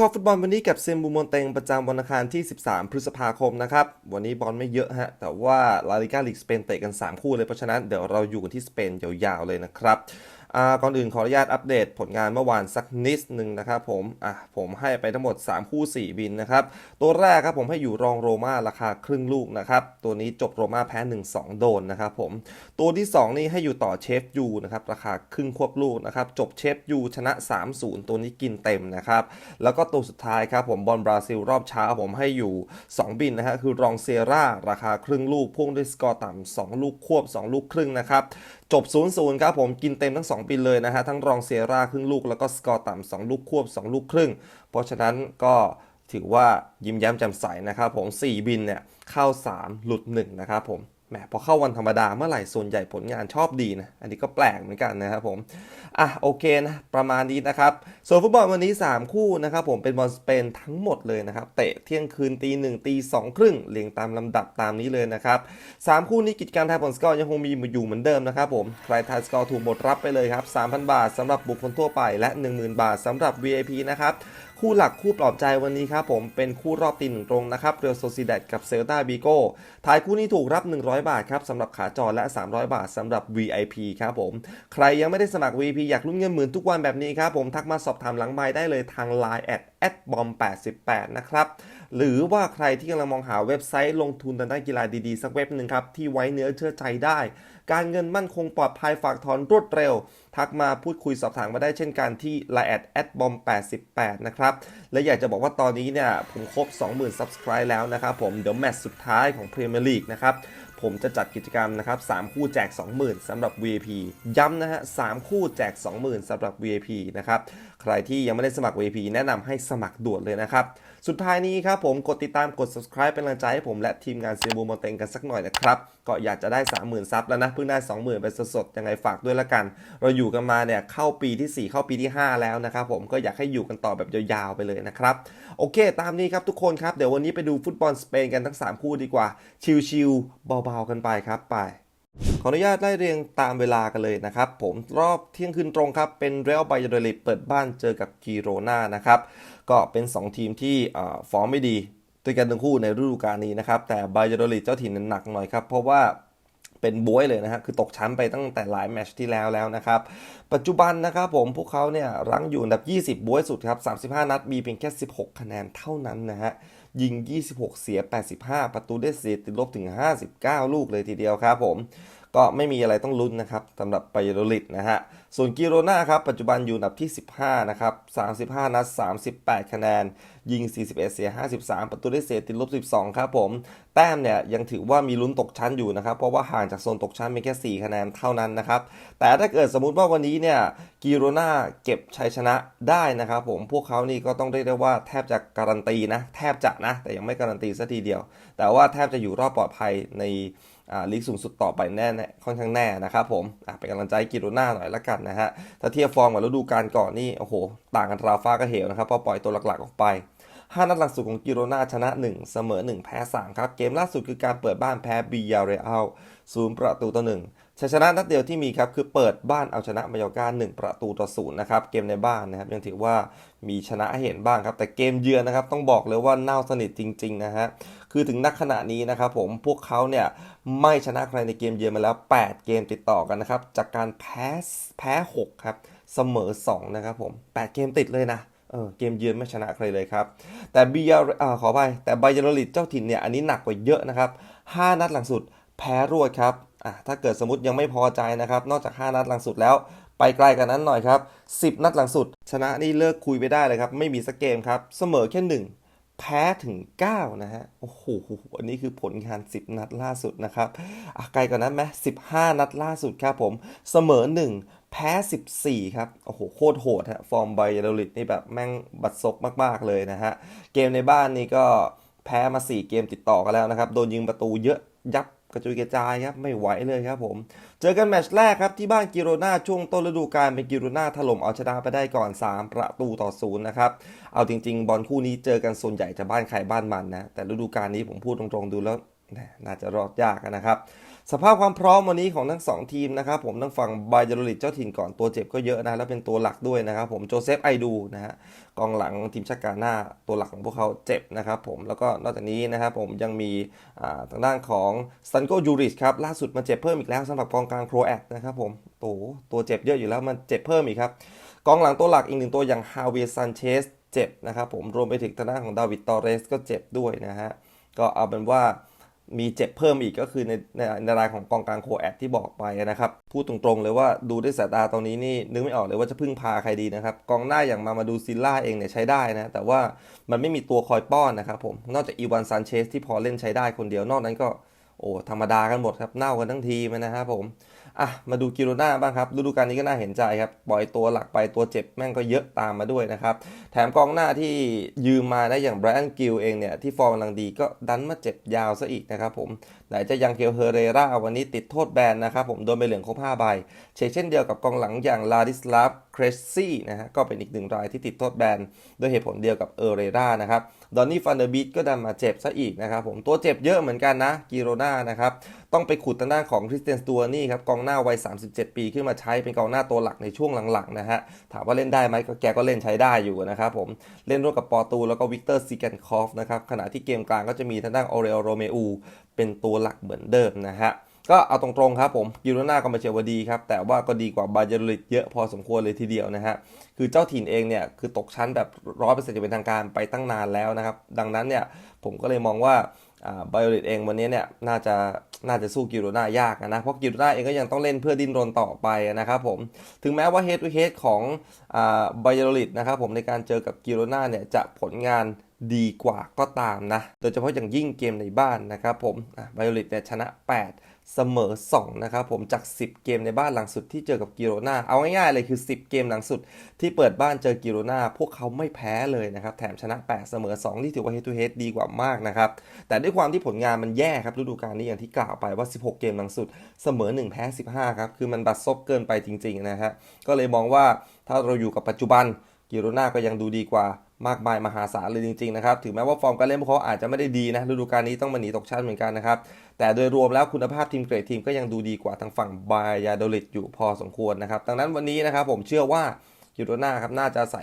ข้อฟุตบอลวันนี้กับเซมบูมอนเตงประจำวันอังคารที่ 13 พฤษภาคมนะครับ วันนี้บอลไม่เยอะฮะ แต่ว่าลาลิกาลีกสเปนเตะกัน 3 คู่เลย เพราะฉะนั้นเดี๋ยวเราอยู่กันที่สเปนยาวๆเลยนะครับ ก่อนอื่นขออนุญาตอัปเดตผลงานเมื่อวานสักนิดหนึ่งนะครับผมอะผมให้ไปทั้งหมด 3 คู่ 4 บินนะครับ ตัวแรกครับผมให้อยู่รองโรม่าราคาครึ่งลูกนะครับ ตัวนี้จบโรม่าแพ้ 1-2 โดนนะครับผม ตัวที่ 2 นี่ให้อยู่ต่อเชฟยูนะครับราคาครึ่งควบลูกนะครับ จบเชฟยูชนะ 3-0 ตัวนี้กินเต็มนะครับ แล้วก็ตัวสุดท้ายครับผมบอลบราซิลรอบเช้าผมให้อยู่ 2 บินนะฮะคือรองเซราราคาครึ่งลูกพ่วงด้วยสกอร์ต่ำ2ลูกควบ 2 ลูกครึ่งนะครับจบ 0-0 ครับผมกินเต็มทั้ง 2บินเลยนะฮะ ทั้งรองเซราครึ่งลูกแล้วก็สกอร์ต่ำ2ลูกควบ 2 ลูกครึ่ง เพราะฉะนั้นก็ถือว่ายิ้มแย้มแจ่มใสนะครับผม 4 บินเนี่ยเข้า 3 หลุด 1 นะครับผม แหมพอเข้าวันธรรมดาเมื่อไหร่ส่วนใหญ่ผลงานชอบดีนะ อันนี้ก็แปลกเหมือนกันนะครับผม อะโอเคนะ ประมาณนี้นะครับ ส่วนฟุตบอลวันนี้ 3 คู่นะครับผมเป็นบอลสเปนทั้งหมดเลยนะครับ เตะเที่ยงคืนตีหนึ่งตีสองครึ่งเรียงตามลำดับตามนี้เลยนะครับสามคู่นี้กิจการทายผลสกอร์ยังคงมีอยู่เหมือนเดิมนะครับผม ใครทายสกอร์ถูกหมดรับไปเลยครับ 3,000 บาทสำหรับบุคคลทั่วไปและ 10,000 บาทสำหรับ VIP นะครับ คู่หลักคู่ปลอบใจวันนี้ครับผมเป็นคู่รอบตีหนึ่งตรงนะครับเรียวโซซิเดตกับเซลตาบีโก้ทายคู่นี้ถูกรับ 100 บาทครับสำหรับขาจอและ 300 บาทสำหรับ VIP ครับผม ใครยังไม่ได้สมัคร VIP อยากลุ้นเงินหมื่นทุกวันแบบนี้ครับผมทักมาสอบถามหลังไมได้เลยทาง Line แอดแอดบอม88นะครับ หรือว่าใครที่กำลังมองหาเว็บไซต์ลงทุนทางด้านกีฬาดีๆ สักเว็บหนึ่งครับ ที่ไว้เนื้อเชื่อใจได้ การเงินมั่นคงปลอดภัยฝากถอนรวดเร็ว ทักมาพูดคุยสอบถามมาได้เช่นกันที่ Line แอดแอดบอม88 นะครับ และอยากจะบอกว่าตอนนี้เนี่ยผมครบ 20,000 Subscribe แล้วนะครับผมเดี๋ยวแมตช์สุดท้ายของพรีเมียร์ลีกนะครับผมจะจัดกิจกรรมนะครับ 3 คู่แจก 20,000สำหรับ VIP ย้ำนะฮะ 3 คู่แจก 20,000สำหรับ VIP นะครับใครที่ยังไม่ได้สมัคร VIP แนะนำให้สมัครด่วนเลยนะครับ สุดท้ายนี้ครับผมกดติดตามกด subscribe เป็นกำลังใจให้ผมและทีมงานเซียบูมอเต็งกันสักหน่อยนะครับ ก็อยากจะได้ 30,000 ซับแล้วนะ เพิ่งได้ 20,000 ไปสดๆยังไงฝากด้วยละกัน เราอยู่กันมาเนี่ยเข้าปีที่ 4 เข้าปีที่ 5 แล้วนะครับผมก็อยากให้อยู่กันต่อแบบยาวๆไปเลยนะครับโอเค ตามนี้ครับทุกคนครับเดี๋ยววันนี้ไปดูฟุตบอลสเปนกันทั้ง 3 คู่ดีกว่า ชิลๆเบาๆกันไปครับไป ขออนุญาตไล่เรียงตามเวลากันเลยนะครับ ผมรอบเที่ยงคืนตรงครับ เป็นเรอัลไบยาโดลิดเปิดบ้านเจอกับกีโรนานะครับ ก็เป็น 2 ทีมที่ฟอร์มไม่ดีด้วยกันทั้งคู่ในฤดูกาลนี้นะครับ แต่ไบยาโดลิดเจ้าถิ่นนั้นหนักหน่อยครับ เพราะว่า เป็นบวยเลยนะฮะคือตกชั้นไปตั้งแต่หลายแมตช์ที่แล้วแล้วนะครับ ปัจจุบันนะครับผมพวกเขาเนี่ยรั้งอยู่อันดับ 20 บวยสุดครับ 35 นัดมีเพียงแค่ 16 คะแนนเท่านั้นนะฮะยิง 26 เสีย 85 ประตูได้เสียติดลบถึง 59 ลูกเลยทีเดียวครับผม ก็ไม่มีอะไรต้องลุ้นนะครับสำหรับไบโดลิดนะฮะ ส่วนกิโรนาครับ ปัจจุบันอยู่อันดับที่ 15 นะครับ 35 นัด 38 คะแนน ยิง 41 เสีย 53 ประตูได้เสียติดลบ 12 ครับผม แต้มเนี่ยยังถือว่ามีลุ้นตกชั้นอยู่นะครับ เพราะว่าห่างจากโซนตกชั้นเพียงแค่ 4 คะแนนเท่านั้นนะครับ แต่ถ้าเกิดสมมุติว่าวันนี้เนี่ยกิโรนาเก็บชัยชนะได้นะครับผม พวกเขานี่ก็ต้องเรียกได้ว่าแทบจะการันตีนะ แทบจะนะ แต่ยังไม่การันตีซะทีเดียว แต่ว่าแทบจะอยู่รอบปลอดภัยในลีกสูงสุดต่อไปแน่ๆค่อนข้างแน่นะครับผมเป็นกำลังใจกิโรนาหน่อยละกันนะฮะ ถ้าเทียบฟอร์มกับฤดูกาลก่อนนี่โอ้โห ต่างกันราฟ้ากับเหวนะครับพอปล่อยตัวหลักๆออกไป5นัดหลังสุดของกิโรนาชนะ 1 เสมอ 1 แพ้ 3 ครับ เกมล่าสุดคือการเปิดบ้านแพ้บียาเรอัลศูนย์ประตูต่อหนึ่ง ชัยชนะนัดเดียวที่มีครับคือเปิดบ้านเอาชนะมายอร์กา1ประตูต่อศูนย์นะครับเกมในบ้านนะครับยังถือว่ามีชนะให้เห็นบ้างครับ แต่เกมเยือนนะครับต้องบอกเลยว่าเน่าสนิทจริงๆนะฮะคือถึงนักขณะนี้นะครับผมพวกเขาเนี่ยไม่ชนะใครในเกมเยือนมาแล้ว 8 เกมติดต่อกันนะครับจากการแพ้แพ้6ครับเสมอ2นะครับผม8 เกมติดเลยนะเออเกมเยือนไม่ชนะใครเลยครับ แต่บียาอ่าขอไปแต่ไบยาโรลิดเจ้าถิ่นเนี่ยอันนี้หนักกว่าเยอะนะครับ 5 นัดหลังสุดแพ้รวดครับ อะถ้าเกิดสมมติยังไม่พอใจนะครับ นอกจาก 5 นัดหลังสุดแล้ว ไปไกลกันนั้นหน่อยครับ 10 นัดหลังสุด ชนะนี่เลิกคุยไปได้เลยครับ ไม่มีสักเกมครับ เสมอแค่ 1แพ้ถึง 9 นะฮะ โอ้โห อันนี้คือผลงาน 10 นัดล่าสุดนะครับไกลกว่านั้นไหม15 นัดล่าสุดครับผม เสมอ 1 แพ้ 14 ครับ โอ้โห โคตรโหดฮะ ฟอร์มไบยาโดลิดนี่แบบแม่งบัดซบมากๆเลยนะฮะ เกมในบ้านนี่ก็แพ้มา 4 เกมติดต่อกันแล้วนะครับ โดนยิงประตูเยอะยับ กระจุยกระจายครับไม่ไหวเลยครับผม เจอกันแมตช์แรกครับที่บ้านกิโรนาช่วงต้นฤดูกาลเป็นกิโรนาถล่มเอาชนะไปได้ก่อน 3 ประตูต่อศูนย์นะครับ เอาจริง ๆ บอลคู่นี้เจอกันส่วนใหญ่จะบ้านใครบ้านมันนะ แต่ฤดูกาลนี้ผมพูดตรงๆดูแล้วน่าจะรอดยากนะครับ สภาพความพร้อมวันนี้ของทั้งสองทีมนะครับผมทั้งฝั่งบาเยโรลิตเจ้าถิ่นก่อนตัวเจ็บก็เยอะนะแล้วเป็นตัวหลักด้วยนะครับผมโจเซฟไอดูนะฮะกองหลังทีมชาติกาหน้าตัวหลักของพวกเขาเจ็บนะครับผมแล้วก็นอกจากนี้นะครับผมยังมีทางด้านของซันโกยูริสครับล่าสุดมาเจ็บเพิ่มอีกแล้วสำหรับกองกลางโครแอตนะครับผมโตตัวเจ็บเยอะอยู่แล้วมันเจ็บเพิ่มอีกครับกองหลังตัวหลักอีกหนึ่งตัวอย่างฮาเวียซันเชสเจ็บนะครับผมรวมไปถึงทางด้านของดาวิดตอเรสก็เจ็บด้วยนะฮะก็เอาเป็นว่า มีเจ็บเพิ่มอีกก็คือในในในรายของกองกลางโคแอดที่บอกไปนะครับ พูดตรงๆเลยว่าดูด้วยสายตาตรงนี้นี่นึกไม่ออกเลยว่าจะพึ่งพาใครดีนะครับ กองหน้าอย่างมามาดูซิลล่าเองเนี่ยใช้ได้นะ แต่ว่ามันไม่มีตัวคอยป้อนนะครับผม นอกจากอีวานซันเชสที่พอเล่นใช้ได้คนเดียวนอกนั้นก็ โอ้ธรรมดากันหมดครับเน่ากันทั้งทีมนะครับผมอะมาดูกิโรนาบ้างครับฤดูกาลนี้ก็น่าเห็นใจครับปล่อยตัวหลักไปตัวเจ็บแม่งก็เยอะตามมาด้วยนะครับ แถมกองหน้าที่ยืมมาได้อย่างไบรอันกิลเองเนี่ย ที่ฟอร์มกำลังดีก็ดันมาเจ็บยาวซะอีกนะครับผม ไหนจะยังเกลเฮเรราวันนี้ติดโทษแบนนะครับผมโดนใบเหลืองครบ5ใบเชเช่นเดียวกับกองหลังอย่างลาดิสลาฟเครซี่นะฮะก็เป็นอีกหนึ่งรายที่ติดโทษแบนด้วยเหตุผลเดียวกับเอเรรานะครับดอนนี่ฟันเดอร์บิทก็ดันมาเจ็บซะอีกนะครับผมตัวเจ็บเยอะเหมือนกันนะกิโรนานะครับต้องไปขุดทางด้านของคริสเตียนสตูนี่ครับกองหน้าวัย 37 ปีขึ้นมาใช้เป็นกองหน้าตัวหลักในช่วงหลังๆนะฮะถามว่าเล่นได้ไหมก็แกก็เล่นใช้ได้อยู่นะครับผมเล่นร่วมกับปอตูแล้วก็วิกเตอร์ซิแกนคอฟนะครับขณะที่เกมกลางก็จะมีทางด้านโอเรโอโรเมอูเป็นตัวหลักเหมือนเดิมนะฮะ ก็เอาตรงๆครับผมกิโรนาก็มาเชียว่าดีครับ แต่ว่าก็ดีกว่าบาเยอริตเยอะพอสมควรเลยทีเดียวนะฮะ คือเจ้าถิ่นเองเนี่ย คือตกชั้นแบบร้อยเปอร์เซ็นต์จะเป็นทางการไปตั้งนานแล้วนะครับ ดังนั้นเนี่ย ผมก็เลยมองว่าไบโอเลตเองวันนี้เนี่ย น่าจะน่าจะสู้กิโรนายากนะ เพราะกิโรนาเองก็ยังต้องเล่นเพื่อดิ้นรนต่อไปนะครับผม ถึงแม้ว่าเฮด o ูเฮดของไบโอเลตนะครับผมในการเจอกับกิโรนาเนี่ยจะผลงานดีกว่าก็ตามนะ โดยเฉพาะอย่างยิ่งเกมในบ้านนะครับผมไบโอเลตเนี่ยชนะ 8 เสมอ 2 นะครับผมจาก 10 เกมในบ้านหลังสุดที่เจอกับกิโรนาเอาง่ายๆเลยคือ 10 เกมหลังสุดที่เปิดบ้านเจอกิโรนาพวกเขาไม่แพ้เลยนะครับ แถมชนะ 8 เสมอ 2 ที่ถือว่า head to head ดีกว่ามากนะครับ แต่ด้วยความที่ผลงานมันแย่ครับฤดูกาลนี้อย่างที่กล่าวไปว่า 16 เกมหลังสุดเสมอ 1 แพ้ 15 ครับ คือมันบัดซบเกินไปจริงๆนะฮะก็เลยมองว่าถ้าเราอยู่กับปัจจุบันกิโรนาก็ยังดูดีกว่า มากมายมหาศาลเลยจริงๆนะครับถึงแม้ว่าฟอร์มการเล่นพวกเขาอาจจะไม่ได้ดีนะฤดูกาลนี้ต้องมาหนีตกชั้นเหมือนกันนะครับแต่โดยรวมแล้วคุณภาพทีมเกรดทีมก็ยังดูดีกว่าทางฝั่งบายาโดลิตอยู่พอสมควรนะครับดังนั้นวันนี้นะครับผมเชื่อว่ายูโรนาครับน่าจะใส่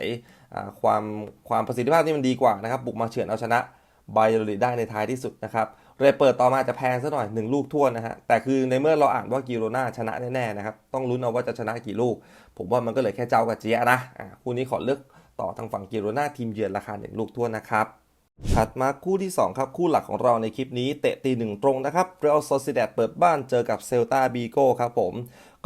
ความความประสิทธิภาพที่มันดีกว่านะครับบุกมาเฉือนเอาชนะบายาโดลิตได้ในท้ายที่สุดนะครับเลยเปิดต่อมาจะแพงซะหน่อย 1 ลูกทั่วนะฮะ แต่คือในเมื่อเราอ่านว่ากิโรนาชนะแน่ๆนะครับ ต้องลุ้นเอาว่าจะชนะกี่ลูก ผมว่ามันก็เลยแค่เจ้ากับเจียนะคู่นี้ขอเลือก ต่อทางฝั่งกิโรนาทีมเยือนราคา1ลูกทั่วนะครับถัดมาคู่ที่ 2 ครับ คู่หลักของเราในคลิปนี้เตะตีหนึ่งตรงนะครับเรอัลโซซิเดตเปิดบ้านเจอกับเซลตาบีโก้ครับผม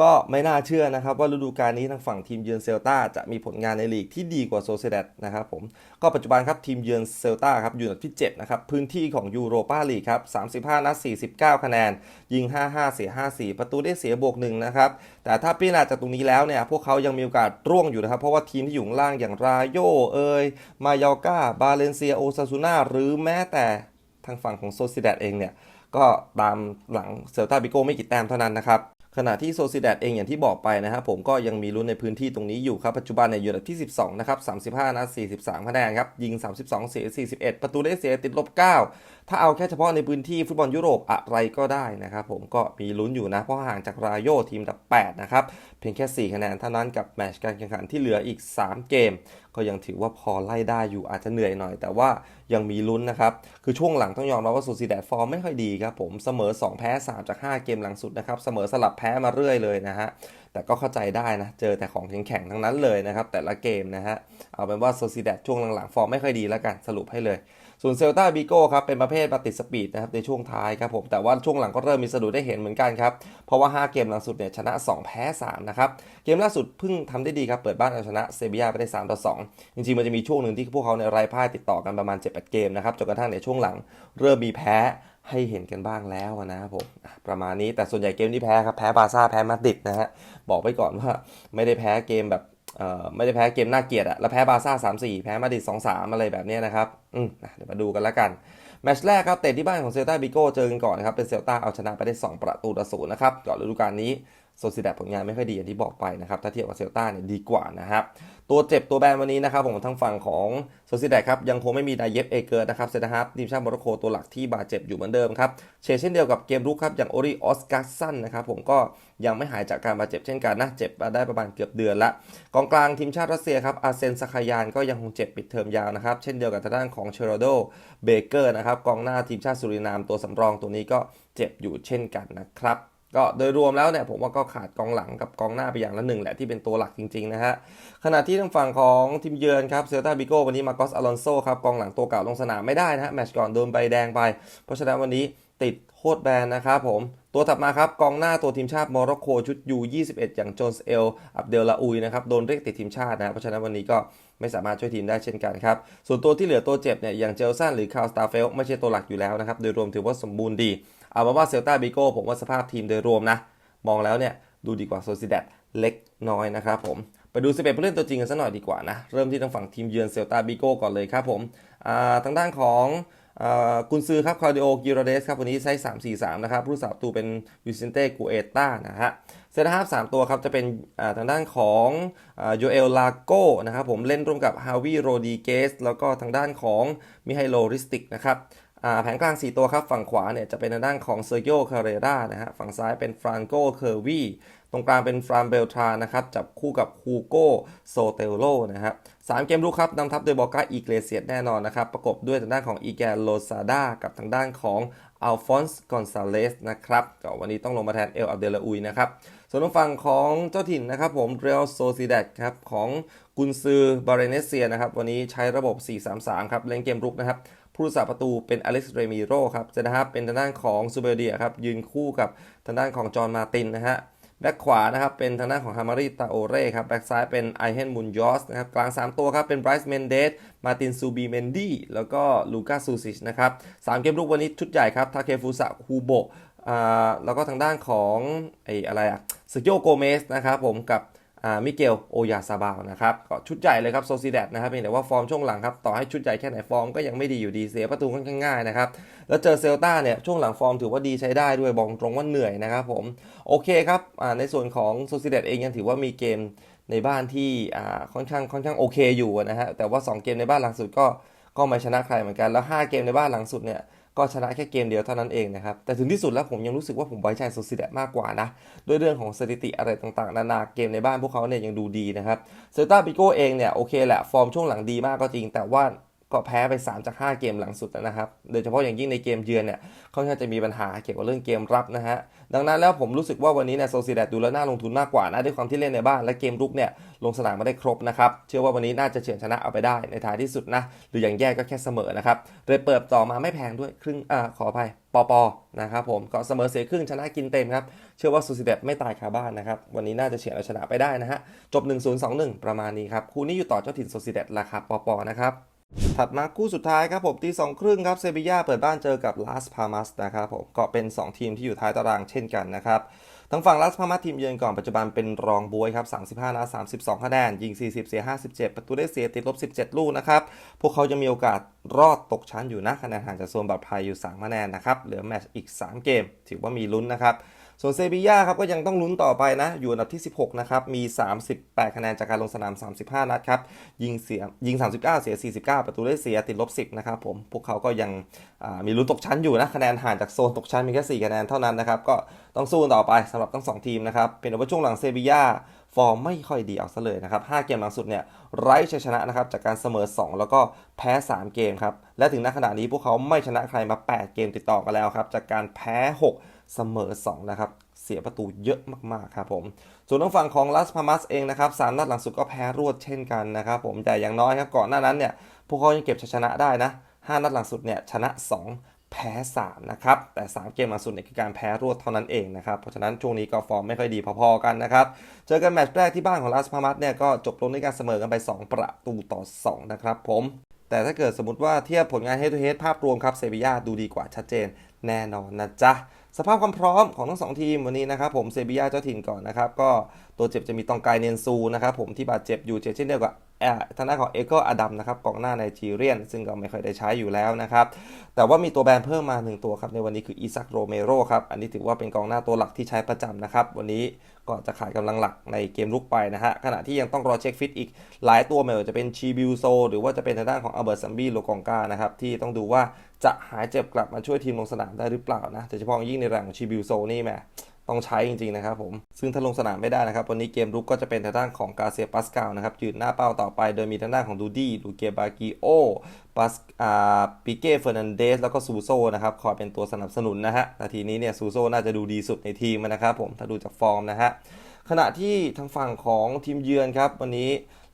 ก็ไม่น่าเชื่อนะครับว่าฤดูกาลนี้ทางฝั่งทีมเยือนเซลตาจะมีผลงานในลีกที่ดีกว่าโซเซเดตนะครับผมก็ปัจจุบันครับทีมเยือนเซลตาครับอยู่อันดับที่7นะครับพื้นที่ของยูโรปาลีกครับ35นัด49 คะแนน ยิง 55 เสีย 54 ประตูได้เสียบวกหนึ่งนะครับแต่ถ้าพิจารณาจากตรงนี้แล้วเนี่ยพวกเขายังมีโอกาสร่วงอยู่นะครับเพราะว่าทีมที่อยู่ล่างอย่างราโยเอยมายอก้าบาเลนเซียโอซาซูนาหรือแม้แต่ทางฝั่งของโซซิเดตเองเนี่ยก็ตามหลังเซลตาบิโกไม่กี่แต้มเท่านั้นนะครับ ขณะที่โซซิเดตเองอย่างที่บอกไปนะครับผมก็ยังมีลุ้นในพื้นที่ตรงนี้อยู่ครับ ปัจจุบันเนี่ยอยู่อันดับที่ 12 นะครับ 35 นะ 43 คะแนนครับ ยิง 32 เสีย 41 ประตูได้เสียติดลบ 9 ถ้าเอาแค่เฉพาะในพื้นที่ฟุตบอลยุโรปอะไรก็ได้นะครับผมก็มีลุ้นอยู่นะ เพราะห่างจากรายโยทีมอันดับ 8 นะครับ เพียงแค่ 4 คะแนนเท่านั้นกับแมตช์การแข่งขันที่เหลืออีก 3 เกม ก็ยังถือว่าพอไล่ได้อยู่อาจจะเหนื่อยหน่อย แต่ว่ายังมีลุ้นนะครับ คือช่วงหลังต้องยอมรับว่าซูซีแดดฟอร์มไม่ค่อยดีครับผมเสมอ 2 แพ้ 3 จาก 5 เกมหลังสุดนะครับเสมอสลับแพ้มาเรื่อยเลยนะฮะแต่ก็เข้าใจได้นะ เจอแต่ของแข็งๆทั้งนั้นเลยนะครับแต่ละเกมนะฮะเอาเป็นว่าโซซีแดดช่วงหลังๆฟอร์มไม่ค่อยดีแล้วกันสรุปให้เลย ส่วนเซลตาบิโก้ครับเป็นประเภทปฏิสปีดนะครับในช่วงท้ายครับผมแต่ว่าช่วงหลังก็เริ่มมีสะดุดได้เห็นเหมือนกันครับ เพราะว่า 5 เกมหลังสุดเนี่ยชนะ 2 แพ้ 3 นะครับ เกมล่าสุดเพิ่งทำได้ดีครับ เปิดบ้านเอาชนะเซบียาไปได้3ต่อ2จริงๆ มันจะมีช่วงหนึ่งที่พวกเขาในยไร้พ่ายติดต่อกันประมาณ 7-8 เกมนะครับจนกระทั่งในช่วงหลังเริ่มมีแพ้ให้เห็นกันบ้างแล้วนะครับผมประมาณนี้แต่ส่วนใหญ่เกมที่แพ้ครับแพ้บาซ่าแพ้มาดริดนะฮะบอกไปก่อนว่าไม่ได้แพ้เกมแบบ ไม่ได้แพ้เกมน่าเกลียดอะแล้วแพ้บาซ่าสามสี่แพ้มาดริดสองสามอะไรแบบนี้นะครับอืมเดี๋ยวมาดูกันแล้วกันแมตช์แรกครับเตะที่บ้านของเซลตาบิโก้เจอกันก่อนนะครับเป็นเซลตาเอาชนะไปได้ 2 ประตูต่อศูนย์นะครับก่อนฤดูกาลนี้ โซซิแดผลงานไม่ค่อยดีอย่างที่บอกไปนะครับ ถ้าเทียบกับเซลตาเนี่ยดีกว่านะครับ ตัวเจ็บตัวแบนวันนี้นะครับผมทางฝั่งของโซซิแดครับยังคงไม่มีไดเยฟเอเกอร์นะครับเซนเตอร์ฮาร์ฟทีมชาติโมร็อกโกตัวหลักที่บาดเจ็บอยู่เหมือนเดิมครับเชเช่นเดียวกับเกมรุกครับอย่างโอริออสการ์สันนะครับผมก็ยังไม่หายจากการบาดเจ็บเช่นกันนะเจ็บมาได้ประมาณเกือบเดือนละกองกลางทีมชาติรัสเซียครับอาร์เซนสคายานก็ยังคงเจ็บปิดเทอมยาวนะครับเช่นเดียวกับทางด้านของเชโรโดเบเกอร์นะครับกองหน้าทีมชาติสุรินามตัวสำรองตัวนี้ก็เจ็บอยู่เช่นกันนะครับ ก็โดยรวมแล้วเนี่ยผมว่าก็ขาดกองหลังกับกองหน้าไปอย่างละหนึ่งแหละที่เป็นตัวหลักจริงๆนะฮะขณะที่ทางฝั่งของทีมเยือนครับเซลตาบิโกวันนี้มาโกสอลอนโซครับกองหลังตัวเก่าลงสนามไม่ได้นะฮะแมตช์ก่อนโดนใบแดงไป เพราะฉะนั้นวันนี้ติดโทษแบนนะครับผม ตัวถัดมาครับกองหน้าตัวทีมชาติโมร็อกโกชุดยู21อย่างโจนส์เอลอับเดลลาอุยนะครับโดนเรียกติดทีมชาตินะเพราะฉะนั้นวันนี้ก็ไม่สามารถช่วยทีมได้เช่นกันครับ ส่วนตัวที่เหลือตัวเจ็บเนี่ยอย่างเจลสันหรือคาร์สตาเฟลไม่ใช่ตัวหลักอยู่แล้วนะครับโดยรวมถือว่าสมบูรณ์ดี เอาเป็นว่าเซลตาบิโก้ผมว่าสภาพทีมโดยรวมนะ มองแล้วเนี่ยดูดีกว่าโซซิเดตเล็กน้อยนะครับผมไปดู11ผู้เล่นตัวจริงกันสักหน่อยดีกว่านะ เริ่มที่ทางฝั่งทีมเยือนเซลตาบิโก้ก่อนเลยครับผมทางด้านของกุนซือครับคาร์ดิโอกิโรเดสครับวันนี้ใช้ 3-4-3 นะครับผู้สาประตูเป็นวิซินเต้กูเอต้านะฮะเซนเตอร์ฮาฟ3ตัวครับจะเป็นทางด้านของโยเอลลาโก้นะครับผมเล่นร่วมกับฮาวิโรดีเกสแล้วก็ทางด้านของมิไฮโลริสติกนะครับ แผงกลาง 4 ตัวครับ ฝั่งขวาเนี่ยจะเป็นทางด้านของเซอร์โอคาเรรานะฮะฝั่งซ้ายเป็นฟรานโกเคอร์วีตรงกลางเป็นฟรานเบลทรานะครับ จับคู่กับฮูโกโซเตโลนะครับสามเกมรุกครับนำทัพโดยบอกาอีเกเลเซียสแน่นอนนะครับ ประกบด้วยทางด้านของอีแกนโลซาดากับทางด้านของอัลฟอนส์กอนซาเลสนะครับก็วันนี้ต้องลงมาแทนเอลอับเดลอุยนะครับ ส่วนทางฝั่งของเจ้าถิ่นนะครับผมเรอัลโซซิเดตครับของกุนซือบาเรเนเซียนะครับ วันนี้ใช้ระบบ 4-3-3 ครับเล่นเกมรุกนะครับ ผู้รักษาประตูเป็นอเล็กซ์เรมิโรครับจะนะครับเป็นทางด้านของซูเบเดียครับยืนคู่กับทางด้านของจอห์นมาตินนะฮะแบ็คขวานะครับเป็นทางด้านของฮามาริตาโอเร่ครับแบ็คซ้ายเป็นไอเฮนมุนยอสนะครับกลาง 3 ตัวครับเป็นไบรซ์เมนเดสมาตินซูบีเมนดี้แล้วก็ลูกาซูซิชนะครับสามเกมลุกวันนี้ชุดใหญ่ครับทาเคฟุสะคูโบะแล้วก็ทางด้านของไออะไรอะสกิโอโกเมสนะครับผมกับ มิเกลโอยาซาบาวนะครับก็ชุดใหญ่เลยครับโซซิเดตนะครับเพียงแต่ว่าฟอร์มช่วงหลังครับต่อให้ชุดใหญ่แค่ไหนฟอร์มก็ยังไม่ดีอยู่ดีเสียประตูค่อนข้างง่ายนะครับแล้วเจอเซลตาเนี่ยช่วงหลังฟอร์มถือว่าดีใช้ได้ด้วยบอกตรงว่าเหนื่อยนะครับผมโอเคครับในส่วนของโซซิเดตเองยังถือว่ามีเกมในบ้านที่ค่อนข้างค่อนข้างโอเคอยู่นะฮะแต่ว่า 2 เกมในบ้านหลังสุดก็ก็ไม่ชนะใครเหมือนกันแล้ว 5 เกมในบ้านหลังสุดเนี่ย ก็ชนะแค่เกมเดียวเท่านั้นเองนะครับ แต่ถึงที่สุดแล้วผมยังรู้สึกว่าผมไว้ใจโซซิเดตมากกว่านะด้วยเรื่องของสถิติอะไรต่างๆ นานาเกมในบ้านพวกเขาเนี่ยยังดูดีนะครับเซลตาปิโกเองเนี่ยโอเคแหละฟอร์มช่วงหลังดีมากก็จริง แต่ว่า ก็แพ้ไป 3 จาก 5 เกมหลังสุดนะครับ โดยเฉพาะอย่างยิ่งในเกมเยือนเนี่ยค่อนข้าจะมีปัญหาเกี่ยวกับเรื่องเกมรับนะฮะ ดังนั้นแล้วผมรู้สึกว่าวันนี้เนี่ยโซซิเดตดูแล้วน่าลงทุนมากกว่านะด้วยความที่เล่นในบ้านและเกมรุกเนี่ยลงสนามมาได้ครบนะครับ เชื่อว่าวันนี้น่าจะเฉือนชนะเอาไปได้ในท้ายที่สุดนะ หรืออย่างแย่ก็แค่เสมอนะครับเลยเปิดต่อมาไม่แพงด้วยครึ่งอ่าขออภัยปอปอนะครับผมก็เสมอเสียครึ่งชนะกินเต็มครับ เชื่อว่าซูซิเดตไม่ตายคาบ้านนะครับ วันนี้น่าจะเฉือนเอาชนะไปได้นะฮะจบ 1-0-2-1 ประมาณนี้ครับคู่นี้อยู่ต่อเจ้าถิ่นโซซิเดตราคาปอปอนะครับ ถัดมาคู่สุดท้ายครับผมตีสองครึ่งครับเซบีย่าเปิดบ้านเจอกับลาสพามัสนะครับผมก็เป็น 2 ทีมที่อยู่ท้ายตารางเช่นกันนะครับทางฝั่งลาสพามัสทีมเยือนก่อนปัจจุบันเป็นรองบวยครับ 35นัด32 คะแนน ยิง 40 เสีย 57 ประตูได้เสียติดลบ 17 ลูกนะครับ พวกเขาจะมีโอกาสรอดตกชั้นอยู่นะคะแนนห่างจากโซนบัตรภัยอยู่3คะแนนนะครับ เหลือแมตช์อีก 3 เกม ถือว่ามีลุ้นนะครับ ส่วนเซบีย่าครับก็ยังต้องลุ้นต่อไปนะ อยู่อันดับที่ 16 นะครับ มี 38 คะแนนจากการลงสนาม 35 นัดครับ ยิงเสียยิง 39 เสีย 49 ประตูได้เสียติดลบ 10 นะครับผม พวกเขาก็ยังมีลุ้นตกชั้นอยู่นะคะแนนห่างจากโซนตกชั้นมีแค่4คะแนนเท่านั้นนะครับ ก็ต้องสู้ต่อไปสำหรับทั้ง 2 ทีมนะครับ เป็นว่าช่วงหลังเซบีย่าฟอร์มไม่ค่อยดีเอาซะเลยนะครับ 5 เกมหลังสุดเนี่ยไร้ชัยชนะนะครับจากการเสมอ 2 แล้วก็แพ้ 3 เกมครับ และถึงณขณะนี้พวกเขาไม่ชนะใครมา 8 เกมติดต่อกันแล้วครับจากการแพ้ 6 เสมอ2นะครับเสียประตูเยอะมากๆครับผมส่วนทางฝั่งของลัสพามัสเองนะครับสามนัดหลังสุดก็แพ้รวดเช่นกันนะครับผมแต่อย่างน้อยครับก่อนหน้านั้นเนี่ยพวกเขายังเก็บชัยชนะได้นะ5นัดหลังสุดเนี่ยชนะ 2แพ้ 3 นะครับ แต่ 3 เกมหลังสุดเนี่ยคือการแพ้รวดเท่านั้นเองนะครับ เพราะฉะนั้นช่วงนี้ก็ฟอร์มไม่ค่อยดีพอๆกันนะครับ เจอกันแมตช์แรกที่บ้านของลัสพามัสเนี่ยก็จบลงด้วยการเสมอกันไป 2 ประตูต่อ 2 นะครับผม แต่ถ้าเกิดสมมติว่าเทียบผลงาน head to head ภาพรวมครับเซบียาดูดีกว่าชัดเจนแน่นอนนะจ๊ะ สภาพความพร้อมของทั้งสองทีมวันนี้นะครับผมเซบียาเจ้าถิ่นก่อนนะครับก็ตัวเจ็บจะมีตองกายเนียนซูนะครับผมที่บาดเจ็บอยู่เช่นเดียวกับ ทางด้านของเอเกอร์อดัมนะครับกองหน้าไนจีเรียน ซึ่งก็ไม่ค่อยได้ใช้อยู่แล้วนะครับ แต่ว่ามีตัวแบนเพิ่มมา 1 ตัวครับ ในวันนี้คืออีซักโรเมโรครับ อันนี้ถือว่าเป็นกองหน้าตัวหลักที่ใช้ประจำนะครับ วันนี้ก็จะขาดกำลังหลักในเกมลุกไปนะฮะ ขณะที่ยังต้องรอเช็คฟิตอีกหลายตัวไม่ว่าจะเป็นชีบิวโซ หรือว่าจะเป็นทางด้านของอัลเบิร์ตซัมบี้โลกองกานะครับที่ต้องดูว่าจะหายเจ็บกลับมาช่วยทีมลงสนามได้หรือเปล่านะโดยเฉพาะยิ่งในแรงของชีบิวโซนี่แม ต้องใช้จริงๆนะครับผมซึ่งถ้าลงสนามไม่ได้นะครับ วันนี้เกมรุกก็จะเป็นทางด้านของกาเซียปัสกาลนะครับยืนหน้าเป้าต่อไป โดยมีทางด้านของดูดี้ดูเกบากิโอปัสอ่าปิเก้เฟอร์นันเดสแล้วก็ซูโซนะครับคอยเป็นตัวสนับสนุนนะฮะนาทีนี้เนี่ยซูโซน่าจะดูดีสุดในทีมนะครับผมถ้าดูจากฟอร์มนะฮะขณะที่ทางฝั่งของทีมเยือนครับ วันนี้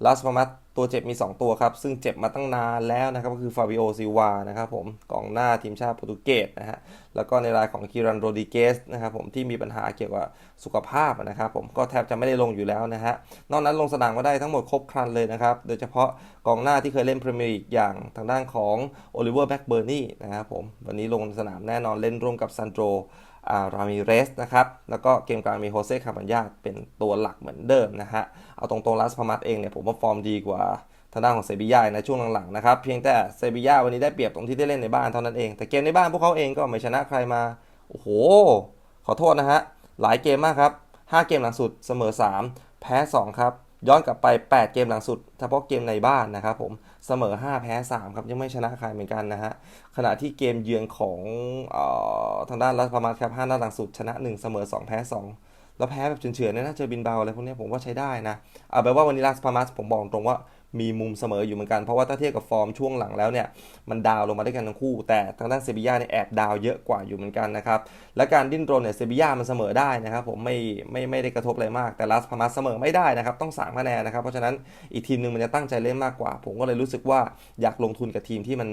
ลาสปามัส ตัวเจ็บมี 2 ตัวครับ ซึ่งเจ็บมาตั้งนานแล้วนะครับ ก็คือฟาบิโอซิวานะครับผมกองหน้าทีมชาติโปรตุเกสนะฮะแล้วก็ในรายของคิรันโรดิเกสนะครับผมที่มีปัญหาเกี่ยวกับสุขภาพนะครับผมก็แทบจะไม่ได้ลงอยู่แล้วนะฮะนอกนั้นลงสนามก็ได้ทั้งหมดครบครันเลยนะครับ โดยเฉพาะกองหน้าที่เคยเล่นพรีเมียร์ลีกอย่างทางด้านของโอลิเวอร์แบ็กเบอร์นี่นะครับผมวันนี้ลงสนามแน่นอนเล่นร่วมกับซันโดร รามิเรสนะครับ แล้วก็เกมกลางมีโฮเซ่คาบันยาเป็นตัวหลักเหมือนเดิมนะฮะ เอาตรงๆลาสพามัสเองเนี่ยผมว่าฟอร์มดีกว่าทางด้านของเซบีย่าในช่วงหลังๆนะครับ เพียงแต่เซบีย่าวันนี้ได้เปรียบตรงที่ได้เล่นในบ้านเท่านั้นเอง แต่เกมในบ้านพวกเขาเองก็ไม่ชนะใครมา โอ้โห ขอโทษนะฮะ หลายเกมมากครับ 5 เกมหลังสุดเสมอ 3 แพ้ 2 ครับ ย้อนกลับไป 8 เกมหลังสุด เฉพาะเกมในบ้านนะครับผม เสมอ 5 แพ้ 3 ครับ ยังไม่ชนะใครเหมือนกันนะฮะ ขณะที่เกมเยือนของออทางด้านรัสพามัสครับ5นัดหลังสุดชนะ 1 เสมอ 2 แพ้ 2 แล้วแพ้แบบเฉือนๆเนี่ยนะเจอบินเบาอะไรพวกนี้ผมว่าใช้ได้นะ เอาแปลว่าวันนี้รัสพามาสผมบอกตรงว่า มีมุมเสมออยู่เหมือนกัน เพราะว่าถ้าเทียบกับฟอร์มช่วงหลังแล้วเนี่ยมันดาวลงมาด้วยกันทั้งคู่ แต่ทางด้านเซบีย่าเนี่ยแอบดาวเยอะกว่าอยู่เหมือนกันนะครับและการดิ้นรนเนี่ยเซบีย่ามันเสมอได้นะครับผมไม่ไม่ไม่ได้กระทบอะไรมากแต่ลาสพามัสเสมอไม่ได้นะครับต้องสามคะแนนนะครับเพราะฉะนั้นอีกทีมหนึ่งมันจะตั้งใจเล่นมากกว่า ผมก็เลยรู้สึกว่าอยากลงทุนกับทีมที่มัน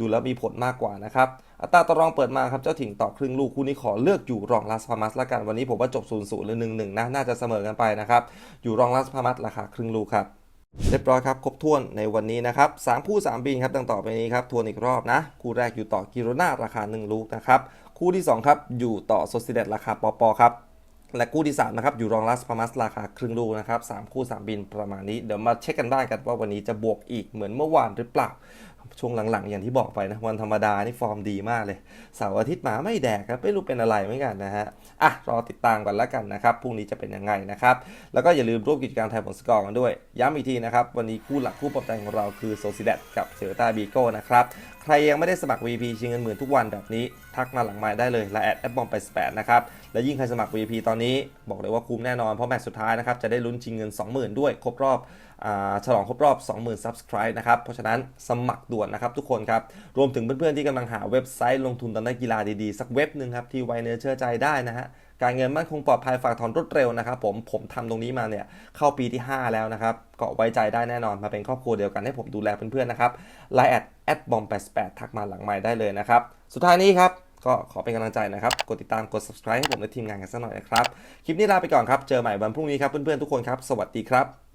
ดูแล้วมีผลมากกว่านะครับอัตราต่อรองเปิดมาครับเจ้าถิ่นต่อครึ่งลูกคู่นี้ขอเลือกอยู่รองลาสพามัสละกันวันนี้ผมว่าจบ0 0หรือ1 1นะน่าจะเสมอกันไปนะครับอยู่รองลาสพามัสราคาครึ่งลูกครับ เรียบร้อยครับ ครบถ้วนในวันนี้นะครับ3คู่ 3 บินครับดังต่อไปนี้ครับทวนอีกรอบนะ คู่แรกอยู่ต่อกิโรนาราคา 1 ลูกนะครับ คู่ที่ 2 ครับอยู่ต่อโซซิเดตราคาปอปอครับและคู่ที่ 3 นะครับ อยู่รองลัสพามัสราคาครึ่งลูกนะครับ 3 คู่ 3 บินประมาณนี้ เดี๋ยวมาเช็คกันบ้างกันว่าวันนี้จะบวกอีกเหมือนเมื่อวานหรือเปล่าช่วงหลังๆ อย่างที่บอกไปนะวันธรรมดานี่ฟอร์มดีมากเลยเสาร์อาทิตย์หมาไม่แดกครับไม่รู้เป็นอะไรเหมือนกันนะฮะอะรอติดตามกันแล้วกันนะครับพรุ่งนี้จะเป็นยังไงนะครับแล้วก็อย่าลืมร่วมกิจกรรมไทยผลสกอร์กันด้วย ย้ำอีกทีนะครับวันนี้คู่หลักคู่ปรับใจของเราคือโซซิเดตกับเซลตาบีโก้นะครับใครยังไม่ได้สมัคร VP ชิงเงินหมื่นทุกวันแบบนี้ ทักมาหลังไมค์ได้เลยและแอดแอดบอมไป8นะครับ และยิ่งใครสมัคร VP ตอนนี้บอกเลยว่าคุ้มแน่นอน เพราะแมตช์สุดท้ายนะครับ จะได้ลุ้นชิงเงิน 20,000 ด้วย ครบรอบอฉลองครบรอบ 20,000 Subscribe นะครับ เพราะฉะนั้นสมัครด่วนนะครับทุกคนครับ รวมถึงเพื่อนๆที่กำลังหาเว็บไซต์ลงทุนตอนนักกีฬาดีๆ สักเว็บหนึ่งครับที่ไวเนื้อเชื่อใจได้นะฮะ การเงินมั่นคงปลอดภัยฝากถอนรวดเร็วนะครับผมผมทำตรงนี้มาเนี่ยเข้าปีที่ 5 แล้วนะครับก็ไว้ใจได้แน่นอนมาเป็นครอบครัวเดียวกันให้ผมดูแลเพื่อนๆนะครับไลน์แอดแอดบอมแปดทักมาหลังไมค์ได้เลยนะครับสุดท้ายนี้ครับก็ขอเป็นกำลังใจนะครับ กดติดตาม กด subscribe ให้ผมและทีมงานกันสักหน่อยนะครับ คลิปนี้ลาไปก่อนครับ เจอใหม่วันพรุ่งนี้ครับ เพื่อนๆ ทุกคนครับ สวัสดีครับ